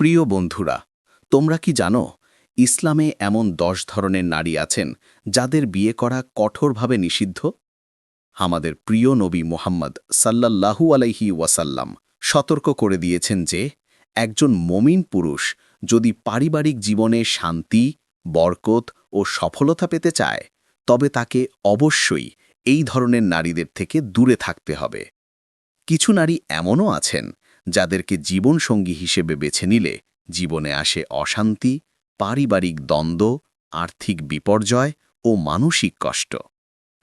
প্রিয় বন্ধুরা, তোমরা কি জানো, ইসলামে এমন দশ ধরনের নারী আছেন যাদের বিয়ে করা কঠোরভাবে নিষিদ্ধ? আমাদের প্রিয় নবী মোহাম্মদ সাল্লাল্লাহু আলাইহি ওয়াসাল্লাম সতর্ক করে দিয়েছেন যে, একজন মমিন পুরুষ যদি পারিবারিক জীবনে শান্তি, বরকত ও সফলতা পেতে চায়, তবে তাকে অবশ্যই এই ধরনের নারীদের থেকে দূরে থাকতে হবে। কিছু নারী এমনও আছেন যাদেরকে জীবনসঙ্গী হিসেবে বেছে নিলে জীবনে আসে অশান্তি, পারিবারিক দ্বন্দ্ব, আর্থিক বিপর্যয় ও মানসিক কষ্ট।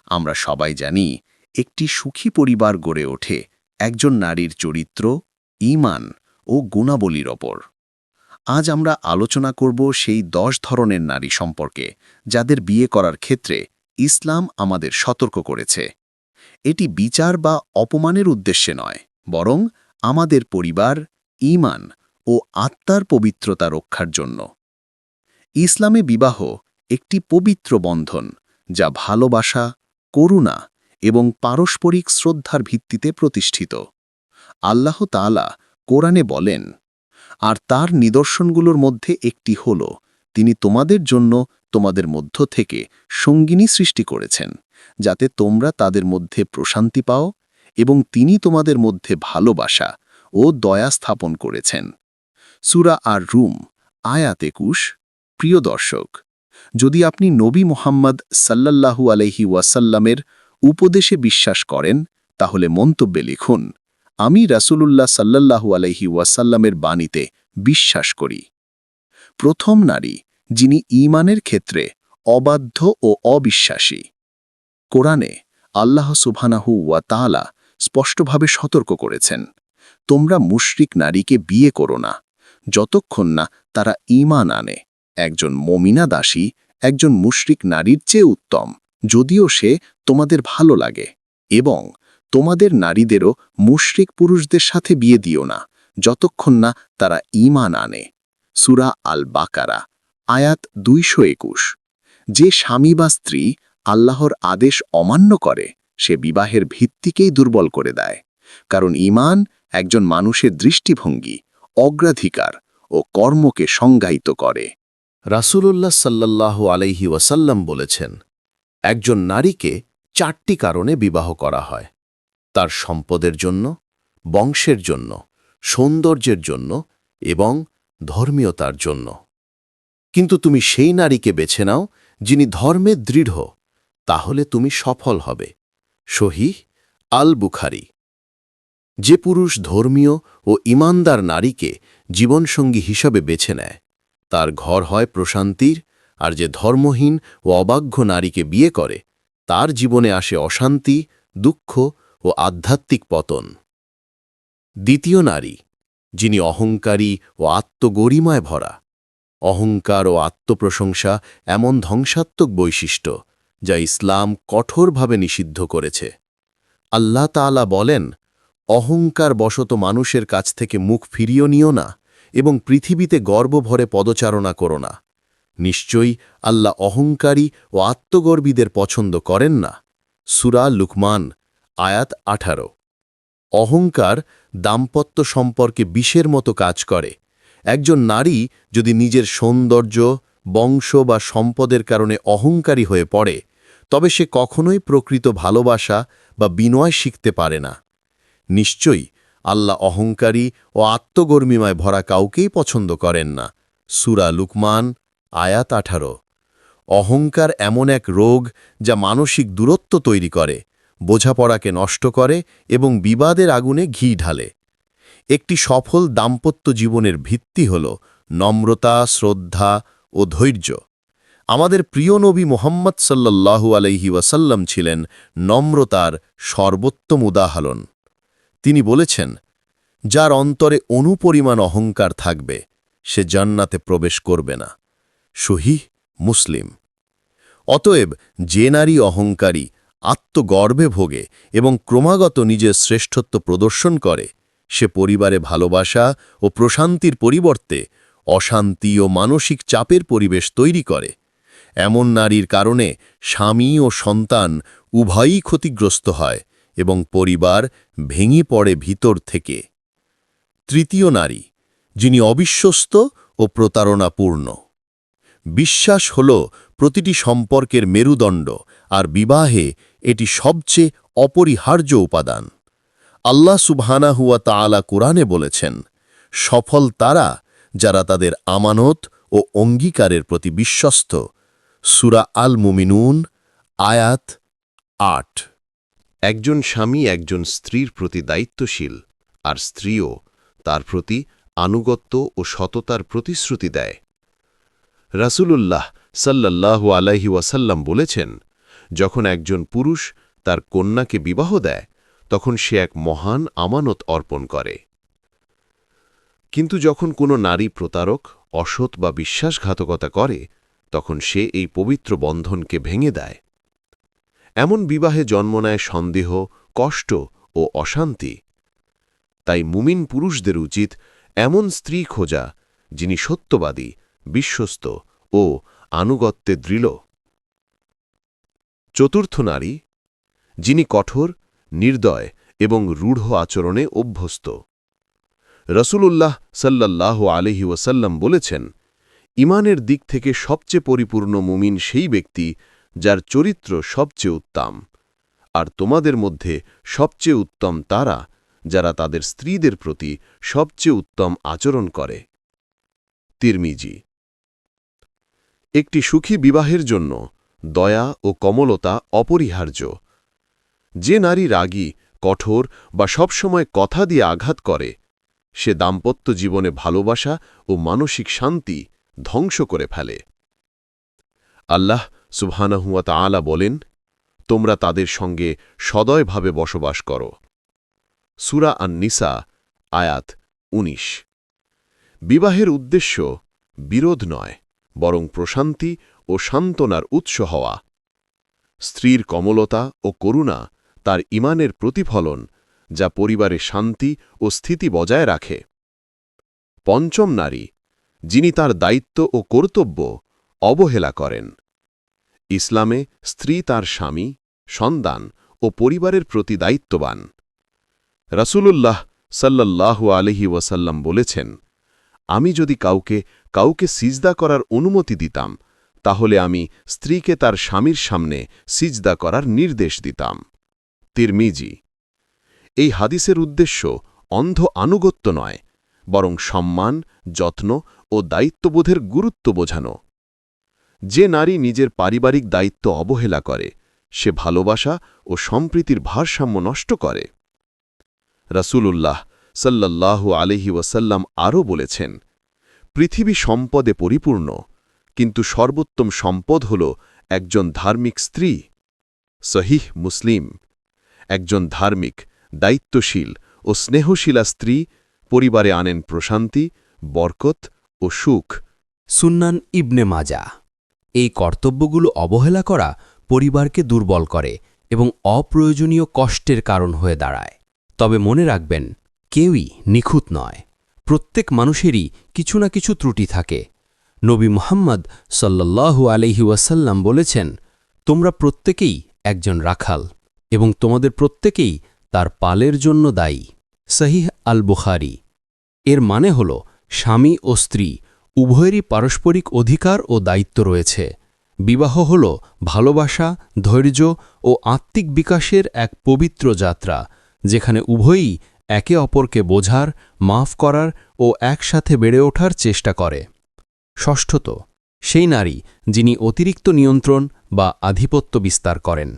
আমরা সবাই জানি, একটি সুখী পরিবার গড়ে ওঠে একজন নারীর চরিত্র, ঈমান ও গুণাবলীর ওপর। আজ আমরা আলোচনা করব সেই দশ ধরনের নারী সম্পর্কে, যাদের বিয়ে করার ক্ষেত্রে ইসলাম আমাদের সতর্ক করেছে। এটি বিচার বা অপমানের উদ্দেশ্যে নয়, বরং আমাদের পরিবার, ঈমান ও আত্মার পবিত্রতা রক্ষার জন্য। ইসলামে বিবাহ একটি পবিত্র বন্ধন যা ভালোবাসা, করুণা এবং পারস্পরিক শ্রদ্ধার ভিত্তিতে প্রতিষ্ঠিত। আল্লাহ তাআলা কোরআনে বলেন, আর তার নিদর্শনগুলোর মধ্যে একটি হল, তিনি তোমাদের জন্য তোমাদের মধ্য থেকে সঙ্গিনী সৃষ্টি করেছেন, যাতে তোমরা তাদের মধ্যে প্রশান্তি পাও এবং তিনি তোমাদের মধ্যে ভালোবাসা ও দয়া স্থাপন করেছেন। সুরা আর রুম আয়াত একুশ। প্রিয় দর্শক, যদি আপনি নবী মোহাম্মদ সাল্লাল্লাহু আলহি ওয়াসাল্লামের উপদেশে বিশ্বাস করেন, তাহলে মন্তব্যে লিখুন, আমি রাসূলুল্লাহ সাল্লাল্লাহু আলহি ওয়াসাল্লামের বাণীতে বিশ্বাস করি। প্রথম নারী, যিনি ঈমানের ক্ষেত্রে অবাধ্য ও অবিশ্বাসী। কোরআনে আল্লাহ সুবহানাহু ওয়া তাআলা স্পষ্টভাবে সতর্ক করেছেন। তোমরা মুশরিক নারীকে বিয়ে করো না, যতক্ষণ না তারা ঈমান আনে। একজন মমিনা দাসী একজন মুশরিক নারীর চেয়ে উত্তম, যদিও সে তোমাদের ভালো লাগে। এবং তোমাদের নারীদেরও মুশরিক পুরুষদের সাথে বিয়ে দিও না, যতক্ষণ না তারা ঈমান আনে। সুরা আল বাকারা আয়াত দুইশো একুশ। যে স্বামী বা স্ত্রী আল্লাহর আদেশ অমান্য করে সে বিবাহের ভিত্তিকেই দুর্বল করে দেয়, কারণ ঈমান একজন মানুষের দৃষ্টিভঙ্গি, অগ্রাধিকার ও কর্মকে সংজ্ঞায়িত করে। রাসূলুল্লাহ সাল্লাল্লাহু আলাইহি ওয়াসাল্লাম বলেছেন, একজন নারীকে চারটি কারণে বিবাহ করা হয়। তার সম্পদের জন্য, বংশের জন্য, সৌন্দর্যের জন্য এবং ধর্মীয়তার জন্য। কিন্তু তুমি সেই নারীকে বেছে নাও যিনি ধর্মে দৃঢ়, তাহলে তুমি সফল হবে। শহীহ আল বুখারি যে পুরুষ ধর্মীয় ও ইমানদার নারীকে জীবনসঙ্গী হিসাবে বেছে নেয়, তার ঘর হয় প্রশান্তির, আর যে ধর্মহীন ও অবাধ্য নারীকে বিয়ে করে, তার জীবনে আসে অশান্তি, দুঃখ ও আধ্যাত্মিক পতন। দ্বিতীয় নারী, যিনি অহংকারী ও আত্মগরিমায় ভরা। অহংকার ও আত্মপ্রশংসা এমন ধ্বংসাত্মক বৈশিষ্ট্য যা ইসলাম কঠোরভাবে নিষিদ্ধ করেছে। আল্লাহ তাআলা বলেন, অহংকার বশত মানুষের কাছ থেকে মুখ ফিরিয়ে নিও না এবং পৃথিবীতে গর্বভরে পদচারণা করো না। নিশ্চয়ই আল্লাহ অহংকারী ও আত্মগর্বীদের পছন্দ করেন না। সুরা লুকমান, আয়াত আঠারো। অহংকার দাম্পত্য সম্পর্কে বিষের মতো কাজ করে। একজন নারী যদি নিজের সৌন্দর্য বংশ বা সম্পদের কারণে অহংকারী হয়ে পড়ে, তবে সে কখনোই প্রকৃত ভালোবাসা বা বিনয় শিখতে পারে না। নিশ্চয়ই আল্লাহ অহংকারী ও আত্মগর্মিমায় ভরা কাউকেই পছন্দ করেন না। সুরা লুকমান, আয়াত আঠারো। অহংকার এমন এক রোগ যা মানসিক দূরত্ব তৈরি করে, বোঝাপড়াকে নষ্ট করে এবং বিবাদের আগুনে ঘি ঢালে। একটি সফল দাম্পত্য জীবনের ভিত্তি হল নম্রতা, শ্রদ্ধা ও ধৈর্য। আমাদের প্রিয় নবী মোহাম্মদ সাল্লাল্লাহু আলহি ওয়াসাল্লাম ছিলেন নম্রতার সর্বোত্তম উদাহরণ। তিনি বলেছেন, যার অন্তরে অনুপরিমাণ অহংকার থাকবে, সে জান্নাতে প্রবেশ করবে না। সহিহ মুসলিম। অতএব যে নারী অহংকারী আত্মগর্বে ভোগে এবং ক্রমাগত নিজের শ্রেষ্ঠত্ব প্রদর্শন করে, সে পরিবারে ভালোবাসা ও প্রশান্তির পরিবর্তে অশান্তি ও মানসিক চাপের পরিবেশ তৈরি করে। এমন নারীর কারণে স্বামী ও সন্তান উভয়ই ক্ষতিগ্রস্ত হয় এবং পরিবার ভেঙে পড়ে ভিতর থেকে। তৃতীয় নারী, যিনি অবিশ্বস্ত ও প্রতারণাপূর্ণ। বিশ্বাস হল প্রতিটি সম্পর্কের মেরুদণ্ড আর বিবাহে এটি সবচেয়ে অপরিহার্য উপাদান। আল্লাহ সুবহানাহুয়া তাআলা কোরআনে বলেছেন, সফল তারা যারা তাদের আমানত ও অঙ্গীকারের প্রতি বিশ্বস্ত। সুরা আল মুমিনুন আয়াত আট। একজন স্বামী একজন স্ত্রীর প্রতি দায়িত্বশীল, আর স্ত্রীও তার প্রতি আনুগত্য ও সততার প্রতিশ্রুতি দেয়। রাসূলুল্লাহ সাল্লাল্লাহু আলাইহি ওয়াসাল্লাম বলেছেন, যখন একজন পুরুষ তার কন্যাকে বিবাহ দেয়, তখন সে এক মহান আমানত অর্পণ করে। কিন্তু যখন কোনো নারী প্রতারক, অসৎ বা বিশ্বাসঘাতকতা করে, তখন সে এই পবিত্র বন্ধনকে ভেঙে দেয়। এমন বিবাহে জন্ম নেয় সন্দেহ, কষ্ট ও অশান্তি। তাই মুমিন পুরুষদের উচিত এমন স্ত্রী খোঁজা, যিনি সত্যবাদী, বিশ্বস্ত ও আনুগত্যে দৃঢ়। চতুর্থ নারী, যিনি কঠোর, নির্দয় এবং রূঢ় আচরণে অভ্যস্ত। রসুলুল্লাহ সাল্লাল্লাহু আলহি ওয়াসাল্লাম বলেছেন ইমানের দিক থেকে সবচেয়ে পরিপূর্ণ মুমিন সেই ব্যক্তি যার চরিত্র সবচেয়ে উত্তম। আর তোমাদের মধ্যে সবচেয়ে উত্তম তারা, যারা তাদের স্ত্রীদের প্রতি সবচেয়ে উত্তম আচরণ করে। তিরমিজি, একটি সুখী বিবাহের জন্য দয়া ও কমলতা অপরিহার্য। যে নারী রাগী, কঠোর বা সবসময় কথা দিয়ে আঘাত করে সে দাম্পত্য জীবনে ভালোবাসা ও মানসিক শান্তি ধ্বংস করে ফেলে। আল্লাহ সুবহানাহুয়া তাআলা বলেন, তোমরা তাদের সঙ্গে সদয়ভাবে বসবাস করো। সুরা আন নিসা আয়াত ১৯ বিবাহের উদ্দেশ্য বিরোধ নয়, বরং প্রশান্তি ও সান্ত্বনার উৎস হওয়া। স্ত্রীর কমলতা ও করুণা তার ইমানের প্রতিফলন যা পরিবারে শান্তি ও স্থিতি বজায় রাখে। পঞ্চম নারী, যিনি তার দায়িত্ব ও কর্তব্য অবহেলা করেন। ইসলামে স্ত্রী তার স্বামী, সন্তান ও পরিবারের প্রতি দায়িত্ববান। রাসূলুল্লাহ সাল্লাল্লাহু আলহি ওয়াসাল্লাম বলেছেন, আমি যদি কাউকে কাউকে সিজদা করার অনুমতি দিতাম, তাহলে আমি স্ত্রীকে তার স্বামীর সামনে সিজদা করার নির্দেশ দিতাম। তিরমিজি এই হাদিসের উদ্দেশ্য অন্ধ আনুগত্য নয়, বরং সম্মান, যত্ন ও দায়িত্ববোধের গুরুত্ব বোঝানো। যে নারী নিজের পারিবারিক দায়িত্ব অবহেলা করে, সে ভালোবাসা ও সম্প্রীতির ভারসাম্য নষ্ট করে। রাসূলুল্লাহ সাল্লাল্লাহু আলহি ওয়াসাল্লাম আরও বলেছেন, পৃথিবী সম্পদে পরিপূর্ণ, কিন্তু সর্বোত্তম সম্পদ হল একজন ধার্মিক স্ত্রী। সহিহ মুসলিম, একজন ধার্মিক দায়িত্বশীল ও স্নেহশীলা স্ত্রী পরিবারে আনেন প্রশান্তি, বরকত ও সুখ। সুন্নান ইবনে মাজা। এই কর্তব্যগুলো অবহেলা করা পরিবারকে দুর্বল করে এবং অপ্রয়োজনীয় কষ্টের কারণ হয়ে দাঁড়ায়। তবে মনে রাখবেন, কেউই নিখুঁত নয়। প্রত্যেক মানুষেরই কিছু না কিছু ত্রুটি থাকে। নবী মুহাম্মদ সাল্লাল্লাহু আলহি ওয়াসাল্লাম বলেছেন, তোমরা প্রত্যেকেই একজন রাখাল এবং তোমাদের প্রত্যেকেই তার পালের জন্য দায়ী। সহিহ আল বুখারি এর মানে হল, স্বামী ও স্ত্রী উভয়েরই পারস্পরিক অধিকার ও দায়িত্ব রয়েছে। বিবাহ হল ভালোবাসা, ধৈর্য ও আত্মিক বিকাশের এক পবিত্র যাত্রা, যেখানে উভয়ই একে অপরকে বোঝার, মাফ করার ও একসাথে বেড়ে ওঠার চেষ্টা করে। ষষ্ঠত, সেই নারী যিনি অতিরিক্ত নিয়ন্ত্রণ বা আধিপত্য বিস্তার করেন।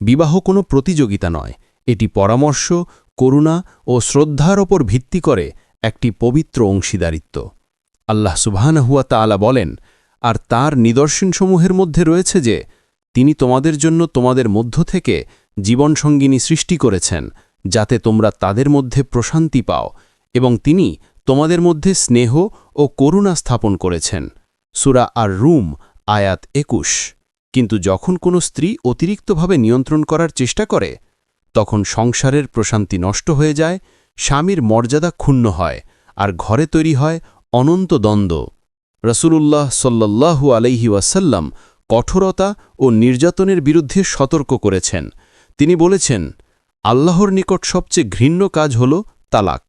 বিবাহ কোনো প্রতিযোগিতা নয় এটি পরামর্শ, করুণা ও শ্রদ্ধার ওপর ভিত্তি করে একটি পবিত্র অংশীদারিত্ব। আল্লাহ সুবহানাহুয়া তাআলা বলেন, আর তার নিদর্শনসমূহের মধ্যে রয়েছে যে, তিনি তোমাদের জন্য তোমাদের মধ্য থেকে জীবনসঙ্গিনী সৃষ্টি করেছেন, যাতে তোমরা তাদের মধ্যে প্রশান্তি পাও এবং তিনি তোমাদের মধ্যে স্নেহ ও করুণা স্থাপন করেছেন। সুরা আর রুম আয়াত একুশ। কিন্তু যখন কোনো স্ত্রী অতিরিক্তভাবে নিয়ন্ত্রণ করার চেষ্টা করে তখন সংসারের প্রশান্তি নষ্ট হয়ে যায়, স্বামীর মর্যাদা ক্ষুণ্ণ হয়, আর ঘরে তৈরি হয় অনন্ত দ্বন্দ্ব। রসুলুল্লাহ সাল্লাল্লাহু আলাইহি ওয়াসাল্লাম কঠোরতা ও নির্যাতনের বিরুদ্ধে সতর্ক করেছেন। তিনি বলেছেন, আল্লাহর নিকট সবচেয়ে ঘৃণ্য কাজ হল তালাক।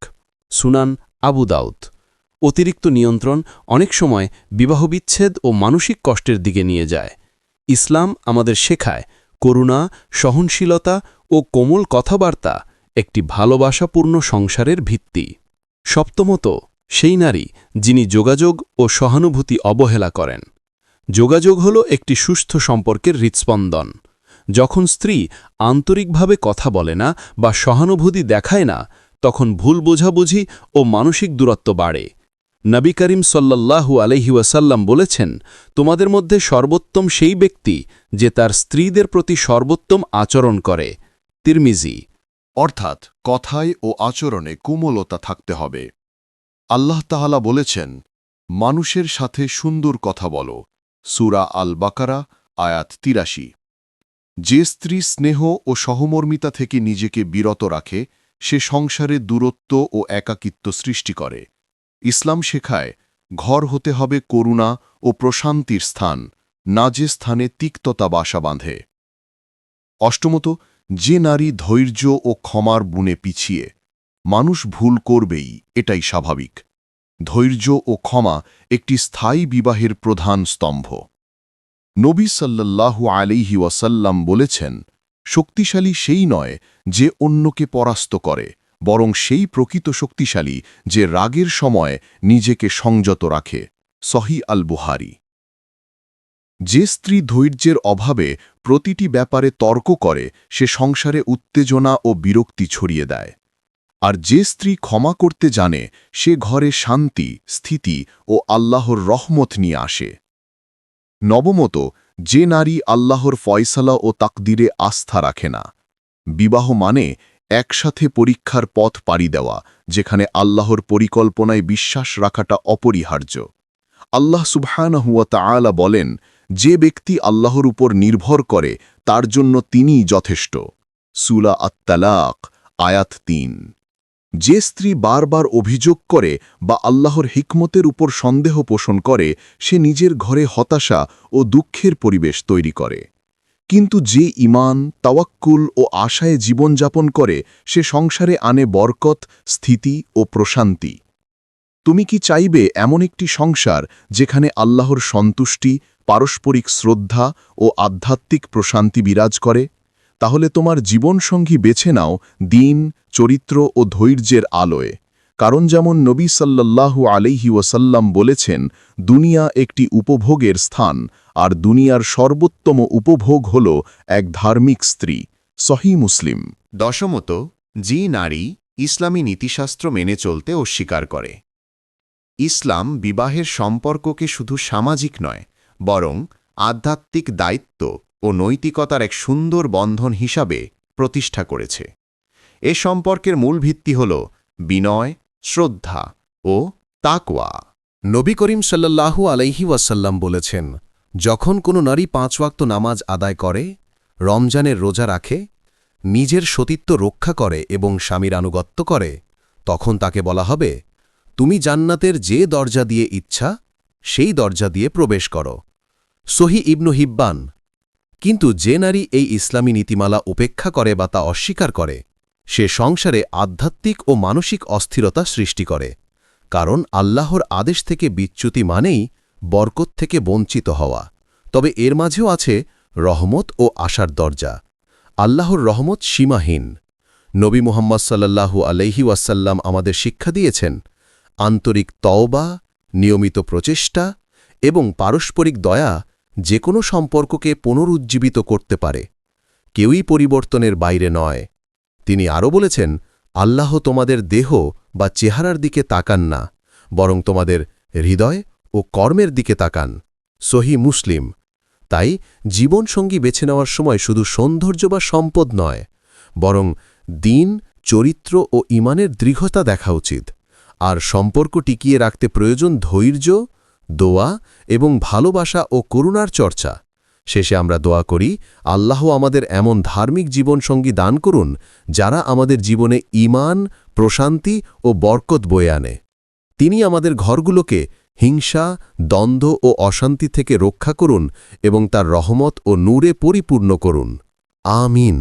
সুনান আবু দাউদ। অতিরিক্ত নিয়ন্ত্রণ অনেক সময় বিবাহবিচ্ছেদ ও মানসিক কষ্টের দিকে নিয়ে যায়। ইসলাম আমাদের শেখায় করুণা, সহনশীলতা ও কোমল কথাবার্তা একটি ভালোবাসাপূর্ণ সংসারের ভিত্তি। সপ্তমত, সেই নারী যিনি যোগাযোগ ও সহানুভূতি অবহেলা করেন। যোগাযোগ হল একটি সুস্থ সম্পর্কের হৃৎস্পন্দন। যখন স্ত্রী আন্তরিকভাবে কথা বলে না বা সহানুভূতি দেখায় না, তখন ভুল বোঝাবুঝি ও মানসিক দূরত্ব বাড়ে। নবী করিম সাল্লাল্লাহু আলহি ওয়াসাল্লাম বলেছেন, তোমাদের মধ্যে সর্বোত্তম সেই ব্যক্তি যে তার স্ত্রীদের প্রতি সর্বোত্তম আচরণ করে। তিরমিজি। অর্থাৎ, কথায় ও আচরণে কোমলতা থাকতে হবে। আল্লাহ তাহালা বলেছেন, মানুষের সাথে সুন্দর কথা বলো। সুরা আল বাকারা আয়াত তিরাশি। যে স্ত্রী স্নেহ ও সহমর্মিতা থেকে নিজেকে বিরত রাখে, সে সংসারে দূরত্ব ও একাকিত্ব সৃষ্টি করে। ইসলাম শেখায়, ঘর হতে হবে করুণা ও প্রশান্তির স্থান, না যে স্থানে তিক্ততা বাসা বাঁধে। অষ্টমত, যে নারী ধৈর্য ও ক্ষমার বুনে পিছিয়ে, মানুষ ভুল করবেই, এটাই স্বাভাবিক। ধৈর্য ও ক্ষমা একটি স্থায়ী বিবাহের প্রধান স্তম্ভ। নবী সাল্লাল্লাহু আলাইহি ওয়াসাল্লাম বলেছেন, শক্তিশালী সেই নয় যে অন্যকে পরাস্ত করে বরং সেই প্রকৃত শক্তিশালী যে রাগের সময় নিজেকে সংযত রাখে। সহি আল বুহারি যে স্ত্রী ধৈর্যের অভাবে প্রতিটি ব্যাপারে তর্ক করে, সে সংসারে উত্তেজনা ও বিরক্তি ছড়িয়ে দেয়। আর যে স্ত্রী ক্ষমা করতে জানে, সে ঘরে শান্তি, স্থিতি ও আল্লাহর রহমত নিয়ে আসে। নবমত, যে নারী আল্লাহর ফয়সালা ও তাকদিরে আস্থা রাখে না। বিবাহ মানে একসাথে পরীক্ষার পথ পাড়ি দেওয়া, যেখানে আল্লাহর পরিকল্পনায় বিশ্বাস রাখাটা অপরিহার্য। আল্লাহ সুবহান সুবহানাহুয়া তাআলা বলেন, যে ব্যক্তি আল্লাহর উপর নির্ভর করে, তার জন্য তিনিই যথেষ্ট। সুলা আত্তালাক, আয়াত তিন। যে স্ত্রী বারবার অভিযোগ করে বা আল্লাহর হিকমতের উপর সন্দেহ পোষণ করে, সে নিজের ঘরে হতাশা ও দুঃখের পরিবেশ তৈরি করে। কিন্তু যে ইমান তাওয়াক্কুল ও আশায় জীবনযাপন করে, সে সংসারে আনে বরকত, স্থিতি ও প্রশান্তি। তুমি কি চাইবে এমন একটি সংসার, যেখানে আল্লাহর সন্তুষ্টি, পারস্পরিক শ্রদ্ধা ও আধ্যাত্মিক প্রশান্তি বিরাজ করে? তাহলে তোমার জীবনসঙ্গী বেছে নাও দিন, চরিত্র ও ধৈর্যের আলোয়। কারণ যেমন নবী সাল্লাল্লাহু আলাইহি ওয়াসাল্লাম বলেছেন, দুনিয়া একটি উপভোগের স্থান আর দুনিয়ার সর্বোত্তম উপভোগ হল এক ধার্মিক স্ত্রী সহি মুসলিম। দশমত যে নারী ইসলামী নীতিশাস্ত্র মেনে চলতে অস্বীকার করে। ইসলাম বিবাহের সম্পর্ককে শুধু সামাজিক নয় বরং আধ্যাত্মিক দায়িত্ব ও নৈতিকতার এক সুন্দর বন্ধন হিসাবে প্রতিষ্ঠা করেছে। এ সম্পর্কের মূল ভিত্তি হল বিনয় শ্রদ্ধা ও তাকওয়া। নবী করিম সাল্লাল্লাহু আলাইহি ওয়াসাল্লাম বলেছেন যখন কোনো নারী পাঁচ ওয়াক্ত নামাজ আদায় করে, রমজানের রোজা রাখে, নিজের সতীত্ব রক্ষা করে এবং স্বামীর আনুগত্য করে, তখন তাকে বলা হবে, তুমি জান্নাতের যে দরজা দিয়ে ইচ্ছা, সেই দরজা দিয়ে প্রবেশ করো। সহি ইবনু হিব্বান, কিন্তু যে নারী এই ইসলামী নীতিমালা উপেক্ষা করে বা তা অস্বীকার করে, সে সংসারে আধ্যাত্মিক ও মানসিক অস্থিরতা সৃষ্টি করে, কারণ আল্লাহর আদেশ থেকে বিচ্যুতি মানেই বরকত থেকে বঞ্চিত হওয়া। তবে এর মাঝেও আছে রহমত ও আশার দরজা। আল্লাহর রহমত সীমাহীন। নবী মুহাম্মদ সাল্লাল্লাহু আলাইহি ওয়াসাল্লাম আমাদের শিক্ষা দিয়েছেন, আন্তরিক তওবা, নিয়মিত প্রচেষ্টা এবং পারস্পরিক দয়া যে কোনো সম্পর্ককে পুনরুজ্জীবিত করতে পারে। কেউই পরিবর্তনের বাইরে নয়। তিনি আরও বলেছেন, আল্লাহ তোমাদের দেহ বা চেহারার দিকে তাকান না, বরং তোমাদের হৃদয় ও কর্মের দিকে তাকান। সহি মুসলিম। তাই জীবনসঙ্গী বেছে নেওয়ার সময় শুধু সৌন্দর্য বা সম্পদ নয়, বরং দিন, চরিত্র ও ইমানের দৃঢ়তা দেখা উচিত। আর সম্পর্ক টিকিয়ে রাখতে প্রয়োজন ধৈর্য, দোয়া এবং ভালোবাসা ও করুণার চর্চা। শেষে আমরা দোয়া করি আল্লাহ আমাদের এমন ধার্মিক জীবনসঙ্গী দান করুন, যারা আমাদের জীবনে ইমান প্রশান্তি ও বরকত বয়ে আনে। তিনি আমাদের ঘরগুলোকে হিংসা, দ্বন্দ্ব ও অশান্তি থেকে রক্ষা করুন এবং তার রহমত ও নূরে পরিপূর্ণ করুন। আমিন।